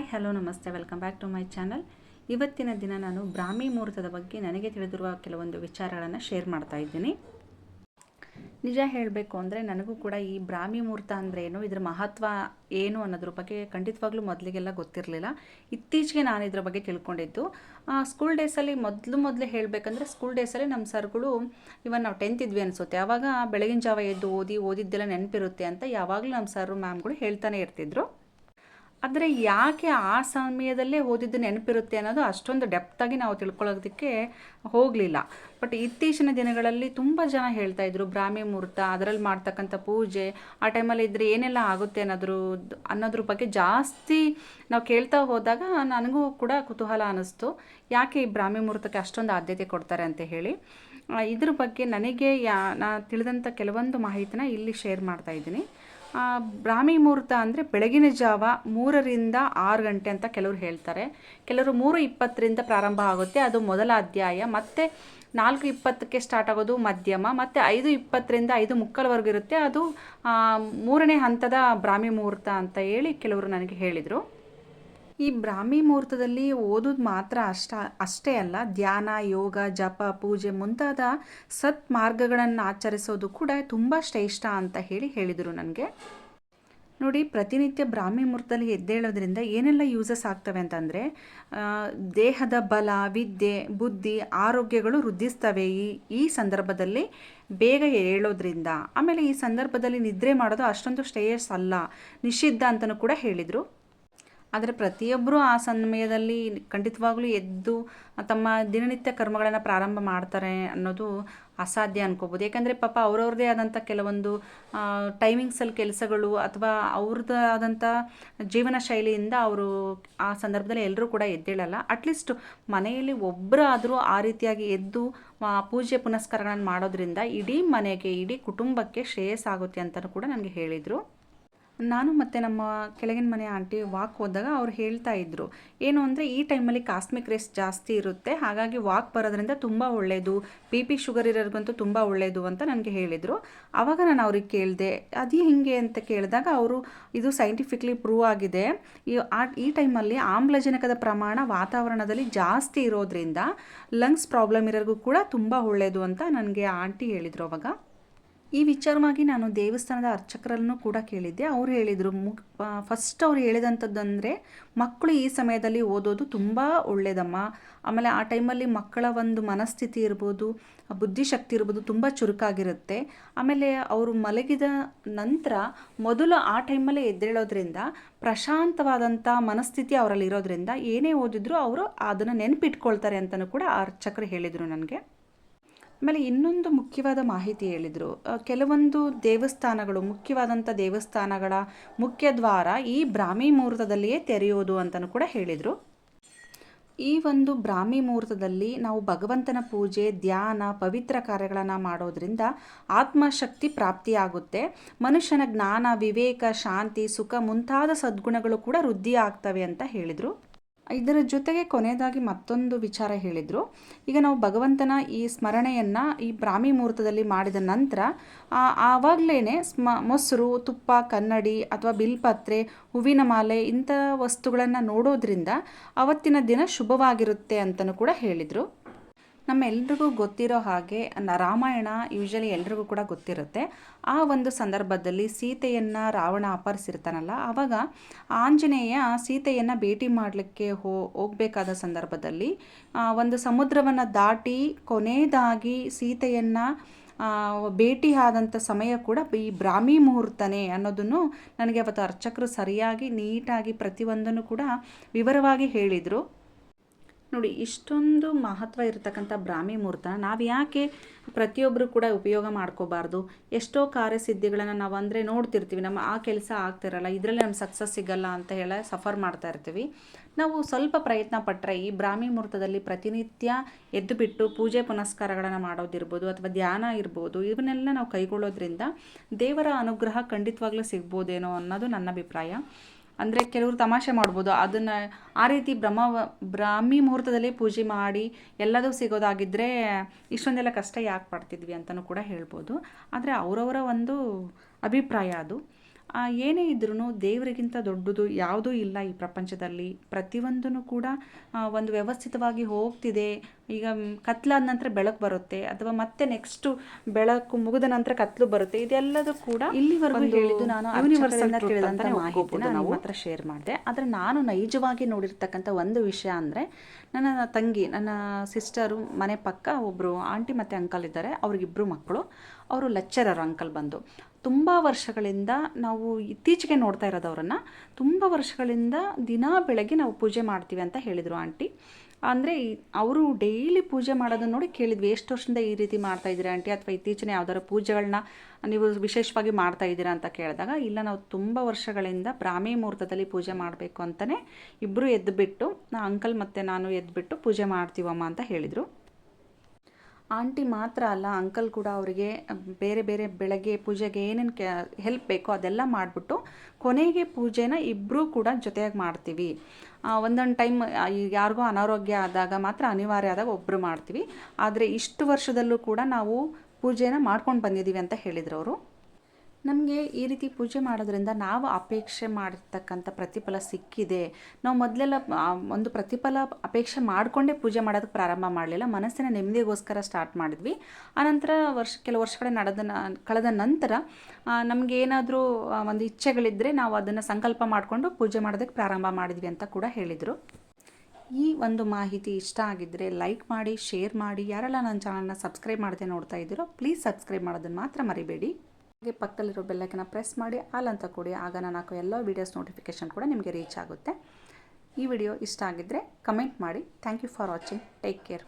Hi, hello, ನಮಸ್ತೆ. Welcome back to my channel. ಇವತ್ತಿನ ದಿನ ನಾನು ಬ್ರಾಹ್ಮಿ ಮುಹೂರ್ತದ ಬಗ್ಗೆ ನನಗೆ ತಿಳಿದಿರುವ ಕೆಲವೊಂದು ವಿಚಾರಗಳನ್ನು ಶೇರ್ ಮಾಡ್ತಾ ಇದ್ದೀನಿ. ನಿಜ ಹೇಳಬೇಕು ಅಂದರೆ ನನಗೂ ಕೂಡ ಈ ಬ್ರಾಹ್ಮಿ ಮುಹೂರ್ತ ಅಂದರೆ ಏನು, ಇದರ ಮಹತ್ವ ಏನು ಅನ್ನೋದ್ರ ಬಗ್ಗೆ ಖಂಡಿತವಾಗ್ಲೂ ಮೊದಲಿಗೆಲ್ಲ ಗೊತ್ತಿರಲಿಲ್ಲ. ಇತ್ತೀಚೆಗೆ ನಾನು ಇದ್ರ ಬಗ್ಗೆ ತಿಳ್ಕೊಂಡಿದ್ದು. ಸ್ಕೂಲ್ ಡೇಸಲ್ಲಿ ಮೊದಲು ಮೊದಲೇ ಹೇಳಬೇಕಂದ್ರೆ ಸ್ಕೂಲ್ ಡೇಸಲ್ಲಿ ನಮ್ಮ ಸರ್ಗಳು ಇವನ್ ನಾವು ಟೆಂತ್ ಇದ್ವಿ ಅನಿಸುತ್ತೆ. ಆವಾಗ ಬೆಳಗಿನ ಜಾವ ಎದ್ದು ಓದಿ, ಓದಿದ್ದೆಲ್ಲ ನೆನಪಿರುತ್ತೆ ಅಂತ ಯಾವಾಗಲೂ ನಮ್ಮ ಸರ್ ಮ್ಯಾಮ್ಗಳು ಹೇಳ್ತಾನೆ ಇರ್ತಿದ್ರು. ಆದರೆ ಯಾಕೆ ಆ ಸಮಯದಲ್ಲೇ ಓದಿದ್ದು ನೆನಪಿರುತ್ತೆ ಅನ್ನೋದು ಅಷ್ಟೊಂದು ಡೆಪ್ತಾಗಿ ನಾವು ತಿಳ್ಕೊಳ್ಳೋದಕ್ಕೆ ಹೋಗಲಿಲ್ಲ. ಬಟ್ ಇತ್ತೀಚಿನ ದಿನಗಳಲ್ಲಿ ತುಂಬ ಜನ ಹೇಳ್ತಾ ಇದ್ರು, ಬ್ರಾಹ್ಮಿ ಮುಹೂರ್ತ, ಅದರಲ್ಲಿ ಮಾಡ್ತಕ್ಕಂಥ ಪೂಜೆ, ಆ ಟೈಮಲ್ಲಿ ಇದ್ದರೆ ಏನೆಲ್ಲ ಆಗುತ್ತೆ ಅನ್ನೋದ್ರ ಅನ್ನೋದ್ರ ಬಗ್ಗೆ ಜಾಸ್ತಿ ನಾವು ಕೇಳ್ತಾ ಹೋದಾಗ ನನಗೂ ಕೂಡ ಕುತೂಹಲ ಅನ್ನಿಸ್ತು. ಯಾಕೆ ಈ ಬ್ರಾಹ್ಮಿ ಮುಹೂರ್ತಕ್ಕೆ ಅಷ್ಟೊಂದು ಆದ್ಯತೆ ಕೊಡ್ತಾರೆ ಅಂತ ಹೇಳಿ. ಇದ್ರ ಬಗ್ಗೆ ನನಗೆ ಯಾ, ನಾ ತಿಳಿದಂಥ ಕೆಲವೊಂದು ಮಾಹಿತಿನ ಇಲ್ಲಿ ಶೇರ್ ಮಾಡ್ತಾ ಇದ್ದೀನಿ. ಬ್ರಾಹ್ಮಿ ಮುಹೂರ್ತ ಅಂದರೆ ಬೆಳಗಿನ ಜಾವ ಮೂರರಿಂದ ಆರು ಗಂಟೆ ಅಂತ ಕೆಲವರು ಹೇಳ್ತಾರೆ. ಕೆಲವರು ಮೂರು ಇಪ್ಪತ್ತರಿಂದ ಪ್ರಾರಂಭ ಆಗುತ್ತೆ. ಅದು ಮೊದಲ ಅಧ್ಯಾಯ. ಮತ್ತು ನಾಲ್ಕು ಇಪ್ಪತ್ತಕ್ಕೆ ಸ್ಟಾರ್ಟ್ ಆಗೋದು ಮಧ್ಯಮ. ಮತ್ತು ಐದು ಇಪ್ಪತ್ತರಿಂದ ಐದು ಮುಕ್ಕಲ್ವರೆಗೂ ಇರುತ್ತೆ. ಅದು ಮೂರನೇ ಹಂತದ ಬ್ರಾಹ್ಮಿ ಮುಹೂರ್ತ ಅಂತ ಹೇಳಿ ಕೆಲವರು ನನಗೆ ಹೇಳಿದರು. ಈ ಬ್ರಾಹ್ಮಿ ಮುಹೂರ್ತದಲ್ಲಿ ಓದೋದು ಮಾತ್ರ ಅಷ್ಟ, ಅಷ್ಟೇ ಅಲ್ಲ, ಧ್ಯಾನ, ಯೋಗ, ಜಪ, ಪೂಜೆ ಮುಂತಾದ ಸತ್ ಮಾರ್ಗಗಳನ್ನು ಆಚರಿಸೋದು ಕೂಡ ತುಂಬ ಶ್ರೇಷ್ಠ ಅಂತ ಹೇಳಿ ಹೇಳಿದರು ನನಗೆ. ನೋಡಿ, ಪ್ರತಿನಿತ್ಯ ಬ್ರಾಹ್ಮಿ ಮುಹೂರ್ತದಲ್ಲಿ ಎದ್ದೇಳೋದ್ರಿಂದ ಏನೆಲ್ಲ ಯೂಸಸ್ ಆಗ್ತವೆ ಅಂತಂದರೆ ದೇಹದ ಬಲ, ವಿದ್ಯೆ, ಬುದ್ಧಿ, ಆರೋಗ್ಯಗಳು ವೃದ್ಧಿಸ್ತವೆ. ಈ ಈ ಸಂದರ್ಭದಲ್ಲಿ ಬೇಗ ಏಳೋದ್ರಿಂದ, ಆಮೇಲೆ ಈ ಸಂದರ್ಭದಲ್ಲಿ ನಿದ್ರೆ ಮಾಡೋದು ಅಷ್ಟೊಂದು ಶ್ರೇಯಸ್ ಅಲ್ಲ, ನಿಷಿದ್ಧ ಅಂತಲೂ ಕೂಡ ಹೇಳಿದರು. ಆದರೆ ಪ್ರತಿಯೊಬ್ಬರೂ ಆ ಸಮಯದಲ್ಲಿ ಖಂಡಿತವಾಗ್ಲೂ ಎದ್ದು ತಮ್ಮ ದಿನನಿತ್ಯ ಕರ್ಮಗಳನ್ನು ಪ್ರಾರಂಭ ಮಾಡ್ತಾರೆ ಅನ್ನೋದು ಅಸಾಧ್ಯ ಅನ್ಕೋಬೋದು. ಯಾಕಂದರೆ ಪಾಪ ಅವ್ರವ್ರದೇ ಆದಂಥ ಕೆಲವೊಂದು ಟೈಮಿಂಗ್ಸಲ್ಲಿ ಕೆಲಸಗಳು ಅಥವಾ ಅವ್ರದ್ದು ಆದಂಥ ಜೀವನ ಶೈಲಿಯಿಂದ ಅವರು ಆ ಸಂದರ್ಭದಲ್ಲಿ ಎಲ್ಲರೂ ಕೂಡ ಎದ್ದೇಳಲ್ಲ. ಅಟ್ಲೀಸ್ಟ್ ಮನೆಯಲ್ಲಿ ಒಬ್ಬರಾದರೂ ಆ ರೀತಿಯಾಗಿ ಎದ್ದು ಪೂಜೆ ಪುನಸ್ಕಾರಗಳನ್ನು ಮಾಡೋದ್ರಿಂದ ಇಡೀ ಮನೆಗೆ, ಇಡೀ ಕುಟುಂಬಕ್ಕೆ ಶ್ರೇಯಸ್ಸಾಗುತ್ತೆ ಅಂತಲೂ ಕೂಡ ನನಗೆ ಹೇಳಿದರು. ನಾನು ಮತ್ತು ನಮ್ಮ ಕೆಳಗಿನ ಮನೆ ಆಂಟಿ ವಾಕ್ ಹೋದಾಗ ಅವ್ರು ಹೇಳ್ತಾ ಇದ್ರು, ಏನು ಅಂದರೆ ಈ ಟೈಮಲ್ಲಿ ಕಾಸ್ಮಿಕ್ ರೇಸ್ ಜಾಸ್ತಿ ಇರುತ್ತೆ, ಹಾಗಾಗಿ ವಾಕ್ ಬರೋದ್ರಿಂದ ತುಂಬ ಒಳ್ಳೆಯದು ಬಿ ಪಿ ಶುಗರ್ ಇರೋರಿಗಂತೂ ತುಂಬ ಒಳ್ಳೆಯದು ಅಂತ ನನಗೆ ಹೇಳಿದರು. ಆವಾಗ ನಾನು ಅವ್ರಿಗೆ ಕೇಳಿದೆ, ಅದು ಹಿಂಗೆ ಅಂತ ಕೇಳಿದಾಗ ಅವರು ಇದು ಸೈಂಟಿಫಿಕ್ಲಿ ಪ್ರೂವ್ ಆಗಿದೆ. ಈ ಆ, ಈ ಟೈಮಲ್ಲಿ ಆಮ್ಲಜನಕದ ಪ್ರಮಾಣ ವಾತಾವರಣದಲ್ಲಿ ಜಾಸ್ತಿ ಇರೋದ್ರಿಂದ ಲಂಗ್ಸ್ ಪ್ರಾಬ್ಲಮ್ ಇರೋರಿಗೂ ಕೂಡ ತುಂಬ ಒಳ್ಳೆಯದು ಅಂತ ನನಗೆ ಆಂಟಿ ಹೇಳಿದರು ಅವಾಗ. ಈ ವಿಚಾರವಾಗಿ ನಾನು ದೇವಸ್ಥಾನದ ಅರ್ಚಕರನ್ನು ಕೂಡ ಕೇಳಿದ್ದೆ. ಅವ್ರು ಹೇಳಿದರು ಮು ಫಸ್ಟ್ ಅವ್ರು ಹೇಳಿದಂಥದ್ದಂದರೆ ಮಕ್ಕಳು ಈ ಸಮಯದಲ್ಲಿ ಓದೋದು ತುಂಬ ಒಳ್ಳೆಯದಮ್ಮ ಆಮೇಲೆ ಆ ಟೈಮಲ್ಲಿ ಮಕ್ಕಳ ಒಂದು ಮನಸ್ಥಿತಿ ಇರ್ಬೋದು, ಬುದ್ಧಿಶಕ್ತಿ ಇರ್ಬೋದು ತುಂಬ ಚುರುಕಾಗಿರುತ್ತೆ. ಆಮೇಲೆ ಅವರು ಮಲಗಿದ ನಂತರ ಮೊದಲು ಆ ಟೈಮಲ್ಲೇ ಎದ್ದೇಳೋದ್ರಿಂದ, ಪ್ರಶಾಂತವಾದಂಥ ಮನಸ್ಥಿತಿ ಅವರಲ್ಲಿ ಇರೋದ್ರಿಂದ ಏನೇ ಓದಿದ್ರು ಅವರು ಅದನ್ನು ನೆನಪಿಟ್ಕೊಳ್ತಾರೆ ಅಂತಲೂ ಕೂಡ ಆ ಅರ್ಚಕರು ಹೇಳಿದರು ನನಗೆ. ಆಮೇಲೆ ಇನ್ನೊಂದು ಮುಖ್ಯವಾದ ಮಾಹಿತಿ ಹೇಳಿದರು ಕೆಲವೊಂದು ದೇವಸ್ಥಾನಗಳು, ಮುಖ್ಯವಾದಂಥ ದೇವಸ್ಥಾನಗಳ ಮುಖ್ಯ ದ್ವಾರ ಈ ಬ್ರಾಹ್ಮಿ ಮುಹೂರ್ತದಲ್ಲಿಯೇ ತೆರೆಯೋದು ಅಂತಲೂ ಕೂಡ ಹೇಳಿದರು. ಈ ಒಂದು ಬ್ರಾಹ್ಮಿ ಮುಹೂರ್ತದಲ್ಲಿ ನಾವು ಭಗವಂತನ ಪೂಜೆ, ಧ್ಯಾನ, ಪವಿತ್ರ ಕಾರ್ಯಗಳನ್ನು ಮಾಡೋದರಿಂದ ಆತ್ಮಶಕ್ತಿ ಪ್ರಾಪ್ತಿಯಾಗುತ್ತೆ. ಮನುಷ್ಯನ ಜ್ಞಾನ, ವಿವೇಕ, ಶಾಂತಿ, ಸುಖ ಮುಂತಾದ ಸದ್ಗುಣಗಳು ಕೂಡ ವೃದ್ಧಿ ಆಗ್ತವೆ ಅಂತ ಹೇಳಿದರು. ಇದರ ಜೊತೆಗೆ ಕೊನೆಯದಾಗಿ ಮತ್ತೊಂದು ವಿಚಾರ ಹೇಳಿದರು. ಈಗ ನಾವು ಭಗವಂತನ ಈ ಸ್ಮರಣೆಯನ್ನು ಈ ಬ್ರಾಹ್ಮಿ ಮುಹೂರ್ತದಲ್ಲಿ ಮಾಡಿದ ನಂತರ ಆವಾಗಲೇ ಸ್ಮ, ಮೊಸರು, ತುಪ್ಪ, ಕನ್ನಡಿ ಅಥವಾ ಬಿಲ್ಪತ್ರೆ, ಹೂವಿನ ಮಾಲೆ ಇಂಥ ವಸ್ತುಗಳನ್ನು ನೋಡೋದ್ರಿಂದ ಅವತ್ತಿನ ದಿನ ಶುಭವಾಗಿರುತ್ತೆ ಅಂತಲೂ ಕೂಡ ಹೇಳಿದರು. ನಮ್ಮೆಲ್ರಿಗೂ ಗೊತ್ತಿರೋ ಹಾಗೆ ರಾಮಾಯಣ ಯೂಶಲಿ ಎಲ್ರಿಗೂ ಕೂಡ ಗೊತ್ತಿರುತ್ತೆ. ಆ ಒಂದು ಸಂದರ್ಭದಲ್ಲಿ ಸೀತೆಯನ್ನು ರಾವಣ ಅಪಹರಿಸಿರ್ತಾನಲ್ಲ, ಆವಾಗ ಆಂಜನೇಯ ಸೀತೆಯನ್ನು ಭೇಟಿ ಮಾಡಲಿಕ್ಕೆ ಹೋ, ಹೋಗಬೇಕಾದ ಸಂದರ್ಭದಲ್ಲಿ ಒಂದು ಸಮುದ್ರವನ್ನು ದಾಟಿ ಕೊನೆಯದಾಗಿ ಸೀತೆಯನ್ನು ಭೇಟಿ ಆದಂಥ ಸಮಯ ಕೂಡ ಈ ಬ್ರಾಹ್ಮಿ ಮುಹೂರ್ತನೇ ಅನ್ನೋದನ್ನು ನನಗೆ ಅವತ್ತು ಅರ್ಚಕರು ಸರಿಯಾಗಿ, ನೀಟಾಗಿ ಪ್ರತಿಯೊಂದನ್ನು ಕೂಡ ವಿವರವಾಗಿ ಹೇಳಿದರು. ನೋಡಿ, ಇಷ್ಟೊಂದು ಮಹತ್ವ ಇರತಕ್ಕಂಥ ಬ್ರಾಹ್ಮಿ ಮುಹೂರ್ತ ನಾವು ಯಾಕೆ ಪ್ರತಿಯೊಬ್ಬರು ಕೂಡ ಉಪಯೋಗ ಮಾಡ್ಕೋಬಾರ್ದು? ಎಷ್ಟೋ ಕಾರ್ಯಸಿದ್ಧಿಗಳನ್ನು ನಾವು ಅಂದರೆ ನೋಡ್ತಿರ್ತೀವಿ, ನಮ್ಮ ಆ ಕೆಲಸ ಆಗ್ತಿರಲ್ಲ, ಇದರಲ್ಲಿ ನಮ್ಮ ಸಕ್ಸಸ್ ಸಿಗಲ್ಲ ಅಂತ ಹೇಳಿ ಸಫರ್ ಮಾಡ್ತಾ ಇರ್ತೀವಿ. ನಾವು ಸ್ವಲ್ಪ ಪ್ರಯತ್ನ ಪಟ್ಟರೆ ಈ ಬ್ರಾಹ್ಮಿ ಮುಹೂರ್ತದಲ್ಲಿ ಪ್ರತಿನಿತ್ಯ ಎದ್ದು ಬಿಟ್ಟು ಪೂಜೆ ಪುನಸ್ಕಾರಗಳನ್ನು ಮಾಡೋದಿರ್ಬೋದು ಅಥವಾ ಧ್ಯಾನ ಇರ್ಬೋದು ಇವನ್ನೆಲ್ಲ ನಾವು ಕೈಗೊಳ್ಳೋದ್ರಿಂದ ದೇವರ ಅನುಗ್ರಹ ಖಂಡಿತವಾಗ್ಲೂ ಸಿಗ್ಬೋದೇನೋ ಅನ್ನೋದು ನನ್ನ ಅಭಿಪ್ರಾಯ. ಅಂದರೆ ಕೆಲವರು ತಮಾಷೆ ಮಾಡ್ಬೋದು. ಅದನ್ನು ಆ ರೀತಿ ಬ್ರಹ್ಮ ಬ್ರಾಹ್ಮಿ ಮುಹೂರ್ತದಲ್ಲಿ ಪೂಜೆ ಮಾಡಿ ಎಲ್ಲದೂ ಸಿಗೋದಾಗಿದ್ದರೆ ಇಷ್ಟೊಂದೆಲ್ಲ ಕಷ್ಟ ಯಾಕೆ ಪಡ್ತಿದ್ವಿ ಅಂತಲೂ ಕೂಡ ಹೇಳ್ಬೋದು. ಆದರೆ ಅವರವರ ಒಂದು ಅಭಿಪ್ರಾಯ ಅದು. ಏನೇ ಇದ್ರೂ ದೇವರಿಗಿಂತ ದೊಡ್ಡದು ಯಾವುದೂ ಇಲ್ಲ ಈ ಪ್ರಪಂಚದಲ್ಲಿ. ಪ್ರತಿಯೊಂದೂ ಕೂಡ ಒಂದು ವ್ಯವಸ್ಥಿತವಾಗಿ ಹೋಗ್ತಿದೆ. ಈಗ ಕತ್ಲಾದ ನಂತರ ಬೆಳಕು ಬರುತ್ತೆ ಅಥವಾ ಮತ್ತೆ ನೆಕ್ಸ್ಟು ಬೆಳಕು ಮುಗಿದ ನಂತರ ಕತ್ಲು ಬರುತ್ತೆ. ಇದೆಲ್ಲದೂ ಕೂಡ ಇಲ್ಲಿವರೆಗೂ ಹೇಳಿದ್ದು ನಾನು ಮಾಹಿತಿನ ನಾವು ಹತ್ರ ಶೇರ್ ಮಾಡಿದೆ. ಆದರೆ ನಾನು ನೈಜವಾಗಿ ನೋಡಿರ್ತಕ್ಕಂಥ ಒಂದು ವಿಷಯ ಅಂದ್ರೆ ನನ್ನ ತಂಗಿ ನನ್ನ ಸಿಸ್ಟರು ಮನೆ ಪಕ್ಕ ಒಬ್ಬರು ಆಂಟಿ ಮತ್ತೆ ಅಂಕಲ್ ಇದ್ದಾರೆ. ಅವ್ರಿಗಿಬ್ರು ಮಕ್ಕಳು. ಅವರು ಲೆಕ್ಚರರ್ ಅಂಕಲ್ ಬಂದು. ತುಂಬ ವರ್ಷಗಳಿಂದ ನಾವು ಇತ್ತೀಚೆಗೆ ನೋಡ್ತಾ ಇರೋದು ಅವರನ್ನು ತುಂಬ ವರ್ಷಗಳಿಂದ ದಿನಾ ಬೆಳಗ್ಗೆ ನಾವು ಪೂಜೆ ಮಾಡ್ತೀವಿ ಅಂತ ಹೇಳಿದರು ಆಂಟಿ. ಅಂದರೆ ಅವರು ಡೈಲಿ ಪೂಜೆ ಮಾಡೋದನ್ನು ನೋಡಿ ಕೇಳಿದ್ವಿ, ಎಷ್ಟು ವರ್ಷದಿಂದ ಈ ರೀತಿ ಮಾಡ್ತಾ ಇದ್ದೀರಾ ಆಂಟಿ? ಅಥವಾ ಇತ್ತೀಚಿನ ಯಾವ್ದಾದ್ರು ಪೂಜೆಗಳನ್ನ ನೀವು ವಿಶೇಷವಾಗಿ ಮಾಡ್ತಾ ಇದ್ದೀರಾ ಅಂತ ಕೇಳಿದಾಗ, ಇಲ್ಲ, ನಾವು ತುಂಬ ವರ್ಷಗಳಿಂದ ಬ್ರಾಹ್ಮಿ ಮುಹೂರ್ತದಲ್ಲಿ ಪೂಜೆ ಮಾಡಬೇಕು ಅಂತಲೇ ಇಬ್ಬರು ಎದ್ದುಬಿಟ್ಟು ನಾ ಅಂಕಲ್ ಮತ್ತು ನಾನು ಎದ್ದುಬಿಟ್ಟು ಪೂಜೆ ಮಾಡ್ತೀವಮ್ಮ ಅಂತ ಹೇಳಿದರು. ಆಂಟಿ ಮಾತ್ರ ಅಲ್ಲ ಅಂಕಲ್ ಕೂಡ ಅವರಿಗೆ ಬೇರೆ ಬೇರೆ ಬೆಳಗ್ಗೆ ಪೂಜೆಗೆ ಏನೇನು ಕೆ ಹೆಲ್ಪ್ ಬೇಕೋ ಅದೆಲ್ಲ ಮಾಡಿಬಿಟ್ಟು ಕೊನೆಗೆ ಪೂಜೆನ ಇಬ್ಬರೂ ಕೂಡ ಜೊತೆಯಾಗಿ ಮಾಡ್ತೀವಿ. ಒಂದೊಂದು ಟೈಮ್ ಯಾರಿಗೋ ಅನಾರೋಗ್ಯ ಆದಾಗ ಮಾತ್ರ ಅನಿವಾರ್ಯ ಆದಾಗ ಒಬ್ಬರು ಮಾಡ್ತೀವಿ. ಆದರೆ ಇಷ್ಟು ವರ್ಷದಲ್ಲೂ ಕೂಡ ನಾವು ಪೂಜೆನ ಮಾಡ್ಕೊಂಡು ಬಂದಿದ್ದೀವಿ ಅಂತ ಹೇಳಿದರು ಅವರು. ನಮಗೆ ಈ ರೀತಿ ಪೂಜೆ ಮಾಡೋದ್ರಿಂದ ನಾವು ಅಪೇಕ್ಷೆ ಮಾಡಿರ್ತಕ್ಕಂಥ ಪ್ರತಿಫಲ ಸಿಕ್ಕಿದೆ. ನಾವು ಮೊದಲೆಲ್ಲ ಒಂದು ಪ್ರತಿಫಲ ಅಪೇಕ್ಷೆ ಮಾಡಿಕೊಂಡೇ ಪೂಜೆ ಮಾಡೋದಕ್ಕೆ ಪ್ರಾರಂಭ ಮಾಡಲಿಲ್ಲ. ಮನಸ್ಸಿನ ನೆಮ್ಮದಿಗೋಸ್ಕರ ಸ್ಟಾರ್ಟ್ ಮಾಡಿದ್ವಿ. ಆನಂತರ ವರ್ಷ, ಕೆಲವು ವರ್ಷಗಳ ನಡೆದ ಕಳೆದ ನಂತರ ನಮಗೆ ಏನಾದರೂ ಒಂದು ಇಚ್ಛೆಗಳಿದ್ದರೆ ನಾವು ಅದನ್ನು ಸಂಕಲ್ಪ ಮಾಡಿಕೊಂಡು ಪೂಜೆ ಮಾಡೋದಕ್ಕೆ ಪ್ರಾರಂಭ ಮಾಡಿದ್ವಿ ಅಂತ ಕೂಡ ಹೇಳಿದರು. ಈ ಒಂದು ಮಾಹಿತಿ ಇಷ್ಟ ಆಗಿದ್ದರೆ ಲೈಕ್ ಮಾಡಿ ಶೇರ್ ಮಾಡಿ. ಯಾರೆಲ್ಲ ನನ್ನ ಚಾನಲ್ನ ಸಬ್ಸ್ಕ್ರೈಬ್ ಮಾಡದೆ ನೋಡ್ತಾ ಇದ್ದೀರೋ ಪ್ಲೀಸ್ ಸಬ್ಸ್ಕ್ರೈಬ್ ಮಾಡೋದನ್ನು ಮಾತ್ರ ಮರಿಬೇಡಿ. ಹಾಗೆ ಪಕ್ಕದಲ್ಲಿರೋ ಬೆಲ್ಲೈಕನ್ನ ಪ್ರೆಸ್ ಮಾಡಿ ಆಲ್ ಅಂತ ಕೊಡಿ, ಆಗ ನಾನು ಹಾಕೋ ಎಲ್ಲ ವೀಡಿಯೋಸ್ ನೋಟಿಫಿಕೇಷನ್ ಕೂಡ ನಿಮಗೆ ರೀಚ್ ಆಗುತ್ತೆ. ಈ ವಿಡಿಯೋ ಇಷ್ಟ ಆಗಿದ್ದರೆ ಕಮೆಂಟ್ ಮಾಡಿ. Thank you for watching take care